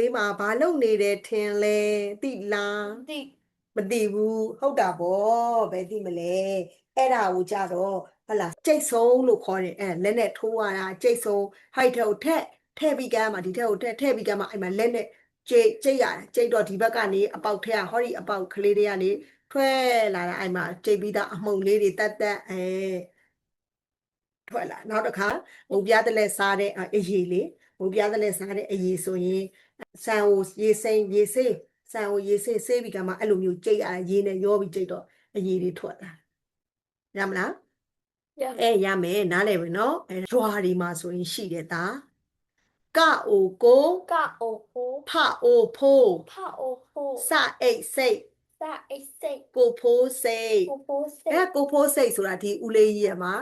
လေးမှာဘာလုပ်နေတယ်ထင်လဲသိလားတိမသိဘူးဟုတ်တာဗောဘယ်သိမလဲအဲ့ဒါကိုကြတော့ဟတ်လာကြိတ်ဆုံးလို့ခေါ်တယ်အဲလက်နဲ့ထိုးရတာကြိတ်ဆုံးဟိုက်ထဲကိုထက်ထည့်ပြီးကမ်းမှာဒီထက်ကိုထက်ထည့်ပြီးကမ်းမှာအဲ့မှာလက်နဲ့ကြိတ်ကြိတ်ရတယ်ကြိတ်တော့ဒီဘက်ကနေအပေါက်ထဲကဟောဒီအပေါက်ကလေးတွေကနေထွက်လာတာအဲ့မှာကြိတ်ပြီးသားအမှုန်လေးတွေတက်တက်အဲထွက်လာနောက်တစ်ခါမုံပြားတလဲစားတဲ့အရေးလေးမုံပြားတလဲစားတဲ့အရေးဆိုရင် ဆန်ကိုရေစိမ်းရေစေးဆန်ကိုရေစေးစေးပြီးကမှအဲ့လိုမျိုးကြိတ်ရရေနဲ့ရောပြီးကြိတ်တော့အရေးတွေထွက်လာရမလားရအဲရမယ်နားလည်ပြီနော်အဲရွာဒီမှာဆိုရင်ရှိတယ်ဒါကအိုကိုကအိုကိုဖအိုဖိုးဖအိုကိုစအိတ်စိတ်စအိတ်စိတ်ကိုဖိုးစိတ်ကိုပိုးစိအဲတ်ကိုဖိုးစိတ်ဆိုတာဒီဦးလေးကြီးရမှာ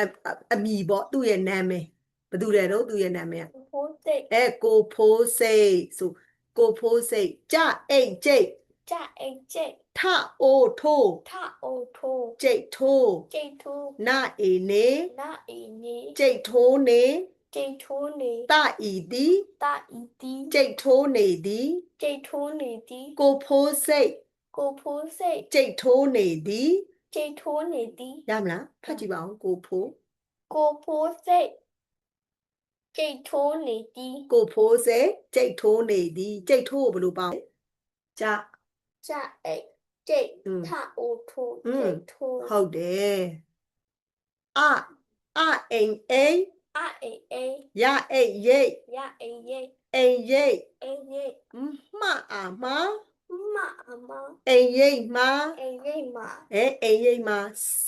အအအမီပေါ့သူ့ရဲ့နာမည်ဘယ်သူလဲတော့သူ့ရဲ့နာမည်ကကိုပိုး စိတ်အဲကိုဖိုးစိတ်ဆိုကိုဖိုးစိတ်ကြအိတ်ကျိတ်ကြအိတ်ကျိတ်ထအိုထိုးထအိုထိုးကျိတ်ထိုးကျိတ်ထိုးနအေနေနာအီနီကျိတ်ထိုးနေကျိတ်ထိုးနေတဤသည်တာအီတီကျိတ်ထိုးနေသည်ကျိတ်ထိုးနေသည်ကိုဖိုးစိတ်ကိုဖိုးစိတ်ကျိတ်ထိုးနေသည်ကျိတ်ထိုးနေသည်ရမလားဖတ်ကြည့်ပါဦးကိုဖိုးကိုဖိုးစိတ် ကြိတ်ထိုးနေသည်ကိုဖိုးစဲကြိတ်ထိုးနေသည်ကြိတ်ထိုးကိုဘယ်လိုပေါင်းကြကြအိတ်ကြိတ်ထအိုထိုးကြိတ်ထိုးဟုတ်တယ်အအအိမ်အိမ်အအိမ်အိမ်ရအိမ်ရိတ်ရအိမ်ရိတ်အိမ်ရိတ်အိမ်ရိတ်မအမမအမအိမ်ရိတ်မအိမ်ရိတ်မအဲအိမ်ရိတ်မ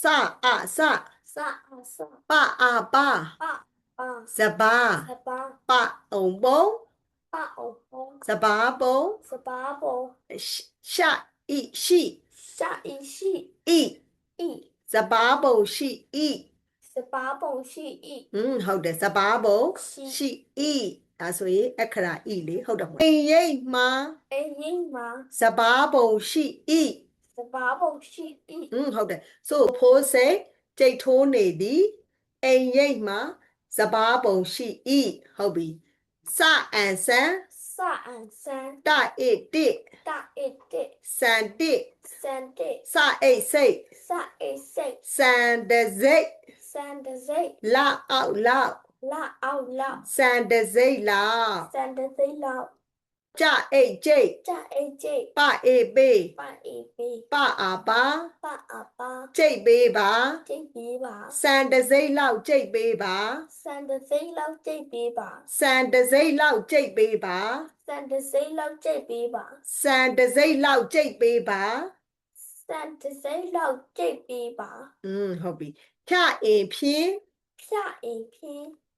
စအစစအစပအပပ 八စပါ十八ပအုံပုံ八五红စပါပုံ十八包，ရှရှာဤရှိ下一系ဤ一စပါပုံရှိဤ十八包是一ဟွန်းဟုတ်တယ်စပါပုံရှိဤဒါဆိုရင်အခရာဤလေဟုတ်တယ်မဟုတ်လားအိမ်ရိပ်မှာ哎英嘛စပါပုံရှိဤ十八包是一ဟွန်းဟုတ်တယ်ဆိုဖိုးစိတ်ကြိတ်ထိုးနေသည်အိမ်ရိပ်မှာ စဘာပုံရှိဣဟုတ်ပြီစအန်ဆန်စအန်ဆန်တဣတိတအစ်တစန်တိစန်တစအိတ်စိတ်စအိတ်စိတ်စန်တစိတ်စန်တစိတ်လအောက်လောက်လာအောင်လောက်စန်တစိတ်လောက်စန်တစိတ်လောက် ကြအိတ်ကျိတ်ကြအိတ်ကျိတ်ပအေးပေးပအေးပေးပအာပါပအပါကျိတ်ပေးပါကျိတ်ပေးပါစန်တစိတ်လောက်ကျိတ်ပေးပါစန်တစိတ်လောက်ကျိတ်ပေးပါစန်တစိတ်လောက်ကျိတ်ပေးပါစန်တစိတ်လောက်ကျိတ်ပေးပါစန်တစိတ်လောက်ကျိတ်ပေးပါစန်တစိတ်လောက်ကျိတ်ပေးပါอืมဟုတ်ပြီဖြအင်ဖြင်းဖြအိမ်ဖြင်းအအိတ်အိတ်အအိတ်အိတ်ဖြင်း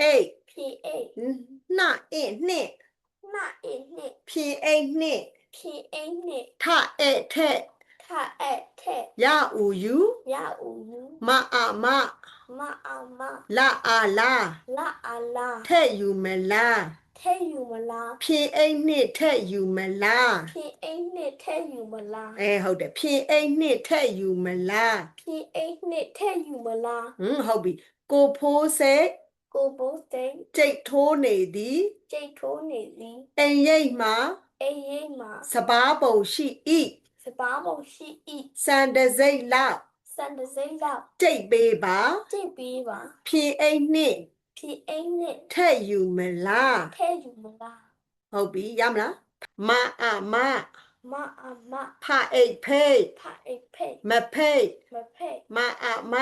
အိတ်ဖြင်းအိတ်နှအင့်နှင့်နှအိတ်နှစ်ဖြင်းအိတ်နှင့်ဖြင်းအိတ်နှစ်ထအဲ့ထက်ခအဲ့ထက်ရဥယူရဦးယူမအာမမအမလအာလာလာအလာ ထက်ယူမလားထဲယူမလားဖြင်းအိတ်နှင့်ထက်ယူမလားဖြင်းအိတ်နှစ်ထဲယူမလားအဲဟုတ်တယ်ဖြင်းအိတ်နှင့်ထက်ယူမလားဖြင်းအိတ်နှစ်ထဲယူမလားဟွန်းဟုတ်ပြီကိုဖိုးစိတ်ကိုဘုတ်စိတ်ကြိတ်ထိုးနေသည်ကျိတ်ထိုးနေသည်အိမ်ရိတ်မှာအိမ်ရိပ်မှာစဘာပုံရှိ၏စပါးပုံရှိဤစံတစိတ်လောက်စန်တစိမ့်လောက်ကြိတ်ပေးပါကျိတ်ပေးပါဖြင်းအိတ်နှင့် ဖြင်းအိတ်နှစ်ထက်ယူမလားထဲယူမလားဟုတ်ပြီရမလားမအာမမအမဖအိတ်ဖိတ်ဖအိတ်ဖိတ်မဖိတ်မဖိတ်မအာမ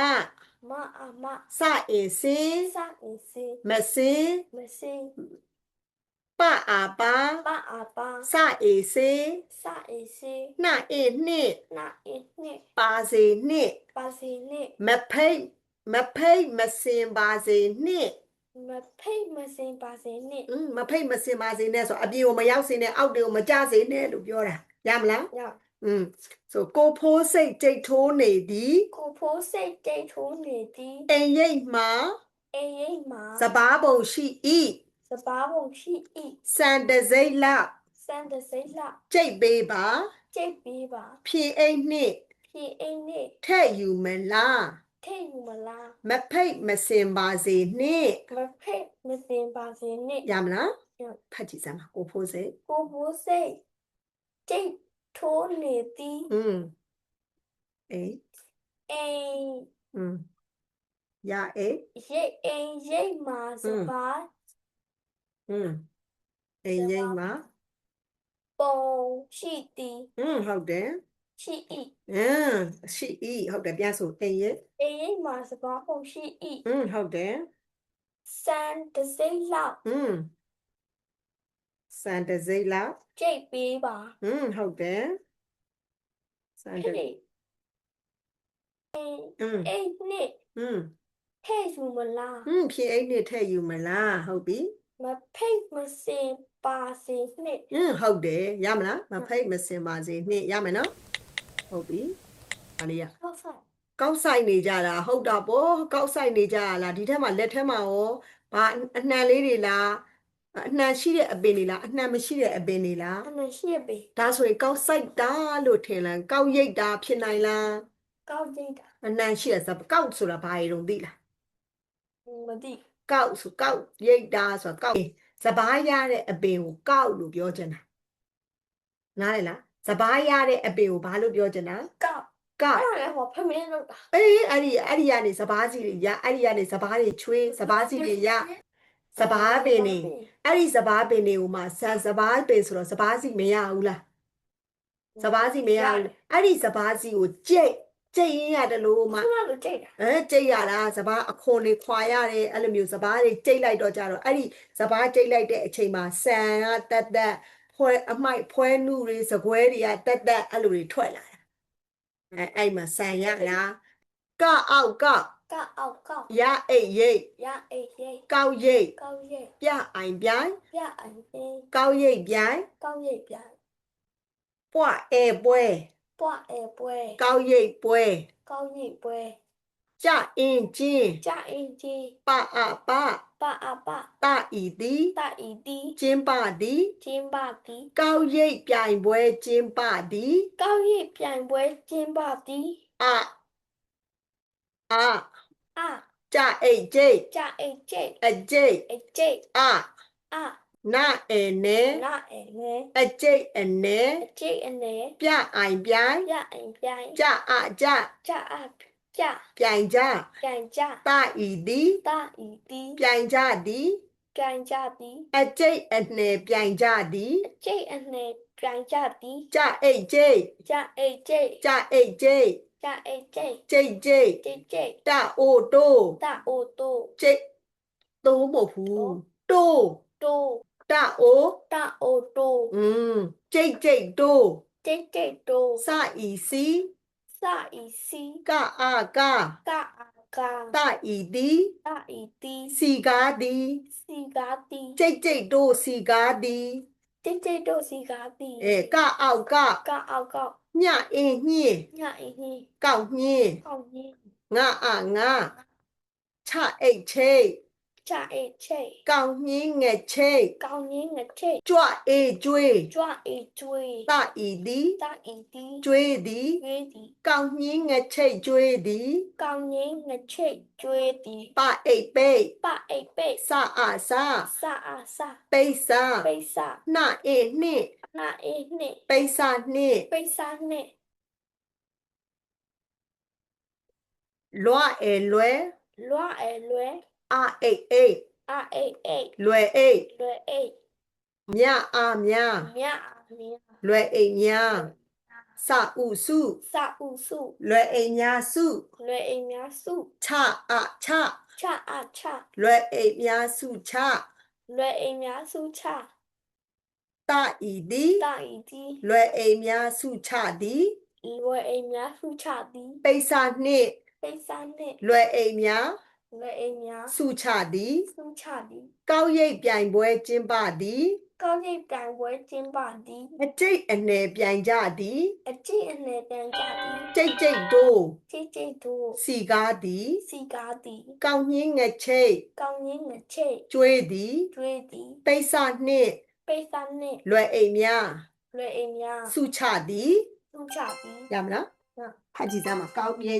မအမစအင်စင်စအင်းစီမစင်မစင်ပအာပါပအပါစအေစင်စအင်းစီနှအေနှင့်နာအင်းနှစ်ပါစေနှင့်ပါစီနှစ်မဖိတ်မဖိတ်မစင်ပါစေနှင့် မဖိတ်မစင်ပါစီနှစ် อืมမဖိတ်မစင်ပါစေနဲ့ဆိုအပြေကိုမရောက်စေနဲ့အောက်တွေကိုမကျစေနဲ့လို့ပြောတာရမလား ည อืมဆိုကိုဖိုးစိတ်ကြိတ်ထိုးနေသည် ကိုဖိုးစိတ်တိတ်ထိုးနေသည် အိမ်ရိတ်မှာ အိမ်ရိပ်မှာ စဘာပုံရှိ၏ စပါးပုံရှိဤ စံတစိတ်လောက် စန်တစိမ့်လောက် ကြိတ်ပေးပါ ကျိတ်ပေးပါ ဖြင်းအိတ်နှင့် ဖြင်းအိမ်နှစ် ထက်ယူမလား ထိတ်ယူမလား မဖိတ်မစင်ပါစေနှင့် မဖိတ်မစင်ပါစေနဲ့ ရမလား ရ ဖတ်ကြည့်စမ်းပါကိုဖိုးစိတ် ကိုဘိုးစိတ်တိတ်ထိုးနေသည် อืมအေး အိမ် อืมရအေး ရိတ်အိမ်ရိတ်မှာစ อืม ပါ อืมအိမ်ငိမ့်မှာ ပုံရှိသည် อืมဟုတ်တယ် ရှိ၏ အင်းရှိဤဟုတ်တယ်ပြန်ဆိုအိမ်ရဲ့ အိမ်ရိတ်မှာစပါပုံရှိ อืมဟုတ်တယ် ၏စံတစိမ့်လောက် อืมစံတစိမ့်လောက် ကြိတ်ပေးပါ อืมဟုတ်တယ်စံတ ဖြစ်လေ อืม အိမ်နှစ် อืม ထည့်ယူမလား อืมဖြေအိတ်နဲ့ထည့်ယူမလားဟုတ်ပြီ မဖိတ်မစင်ပါစေနှင့် อืมဟုတ်တယ်ရမလားမဖိတ်မစင်ပါစေနှင့်ရမယ်နော် ဟုတ်ပြီအလေးရဟုတ်ဆိုင်ကောက်ဆိုင်နေကြတာဟုတ်တာပေါ့ကောက်ဆိုင်နေကြရလားဒီထက်မှလက်ထက်မှာရောဘာအနှံလေးတွေလားအနှံရှိတဲ့အပင်တွေလားအနှံမရှိတဲ့အပင်တွေလားအမရှိပေဒါဆိုရင်ကောက်ဆိုင်တာလို့ထင်လားကောက်ရိတ်တာဖြစ်နိုင်လားကောက်ကြိတ်တာအနှံရှိတဲ့စကောက်ဆိုတာဘာတွေတုံးသိလားမသိကောက်ဆိုကောက်ရိတ်တာဆိုတာကောက်စပားရတဲ့အပင်ကိုကောက်လို့ပြောချင်တာနားလည်လား စပားရတဲ့အပင်ကိုဘာလို့ပြောချင်တာကောက်ကောက်အဲ့ဒါလည်းဟောဖမင်းလို့တာအေးအဲ့ဒီအဲ့ဒီကနေစပားစီတွေရအဲ့ဒီကနေစပားတွေချွေးစပားစီတွေရစပားပင်နေအဲ့ဒီစပားပင်တွေကိုမှဆန်စပားပင်ဆိုတော့စပားစီမရဘူးလားစပားစီမရဘူးအဲ့ဒီစပားစီကိုကြိတ်ကြိတ်ရင်းရတယ်လို့မှခဏလိုကြိတ်တာအဲကြိတ်ရတာစပားအခွန်တွေခွာရတယ်အဲ့လိုမျိုးစပားတွေကြိတ်လိုက်တော့ကြတော့အဲ့ဒီစပားကြိတ်လိုက်တဲ့အချိန်မှာဆန်ကတက်တက် ဖွဲအမိုက်ဖွဲနုတွေစကွဲတွေကတက်တက်အဲ့လိုတွေထွက်လာတာအဲအဲ့မှာဆန်ရလားကအောက်ကကောက်အောက်ကောက်ရအိတ်ရိတ်ရအိတ်ရိတ်ကောက်ရိတ်ကောက်ရိတ်ပြအိုင်ပြိုင်ပြအိမ်ပင်ကောက်ရိတ်ပြိုင်ကောက်ရိတ်ပြပွားအဲပွဲပွားအဲပွဲကောက်ရိတ်ပွဲကောက်ရိတ်ပွဲ ကြအင်းချင်းကြအင်းကြီးပအပပအပတဤသည်တဤတီကျင်းပသည်ကျင်းပသည်ကောက်ရိတ်ပြိုင်ပွဲကျင်းပသည်ကောက်ရိတ်ပြိုင်ပွဲကျင်းပသည်အအအကြအိတ်ကျိတ်ကြအိတ်ကျိတ်အကျိတ်အကျိတ်အအနာအဲနဲနာအဲငယ်အကျိတ်အနဲအကျိတ်အနေပြအိုင်ပြိုင်ပြအိမ်ပြိုင်ကြအကြကြအ ကြပြိုင်ကြပြိုင်ကြတဤသည်တဤတီပြိုင်ကြသည်ပြိုင်ကြသည်အကျိတ်အနှဲပြိုင်ကြသည်အကျိတ်အနေပြိုင်ကြသည်ကြအိတ်ကျိတ်ကြအိတ်ကျိတ်ကြအိတ်ကျိတ်ကြအိတ်ကျိတ်ကျိတ်ကျိတ်ကျိတ်ကျိတ်တ အိုတိုးတအိုတိုကျိတ်တိုးမဟုတ်ဘူးတိုးတိုတအိုတအိုတိုอืมကျိတ်ကျိတ်တိုးကျိတ်ကျိတ်တိုစဤစီစဤစီကအာကကအာကာတဤသည်တဤတီစီကားသည်စီကာတီကျိတ်ကျိတ်တိုးစီကားသည်ကျိတ်ကျိတ်တိုစီကာတီအဲကအောက်ကကအောက်ကောက်ညအင်းညင်းညအိဟင်းကောက်ညင်းကောက်ကြီးငါအာငါချအိတ်ချိတ် ကြအိတ်ချိတ်ကောက်ညင်းငယ်ချိတ်ကောင်းကြီးငချိတ်ကြွအေးကျွေးကြွအေးကျွေးတဤသည်တဤတီကျွေးသည်ကျွေးသည်ကောက်ညင်းငယ်ချိတ်ကျွေးသည်ကောင်းကြီးငချိတ်ကျွေးသည်ပအိတ်ပိတ်ပအိတ်ပိတ်စအာစစအားစပိတ်စာပိတ်စာနှ အေးနှင့်နာအေးနှင့်ပိတ်စာနှင့်ပိတ်စာနှင့်လွားအဲလွယ်လွားအဲလွယ်အာအိတ်အိတ်အအိတ်အိတ်လွယ်အိတ်လွယ်အိတ်မြအာမြမြအားမြလွယ်အိတ်မြစဥစုစဥစုလွယ်အိတ်များစုလွယ်အိမ်များစုချအချချအားချလွယ်အိတ်များစုချလွယ်အိမ်များစုချတဤသည်တဤတီလွယ်အိတ်များစုချသည်လွယ်အိမ်များစုချသည်ပိတ်စာနှင့်ပိတ်စာနှင့်လွယ်အိတ်များ လွယ်အိမ်များစုချသည်စုချသည်ကောက်ရိတ်ပြိုင်ပွဲကျင်းပသည်ကောင်းရိပ်ပြိုင်ပွဲကျင်းပသည်အကျိတ်အနယ်ပြိုင်ကြသည်အကြည့်အနေတန်ကြသည်ကျိတ်ကျိတ်တို့ချိတ်ချိတ်တို့စီကားသည်စီကားသည်ကောက်ညင်းငချိတ်ကောင်းရင်းငချိတ်ကျွေးသည်ကျွေးသည်ပိတ်စာနှင့်ပိတ်စာနှင့်လွယ်အိတ်များလွယ်အိမ်များစုချသည်စုချသည်ရမလားဟုတ်ဖတ်ကြည့်စမ်းပါကောက်ပြဲ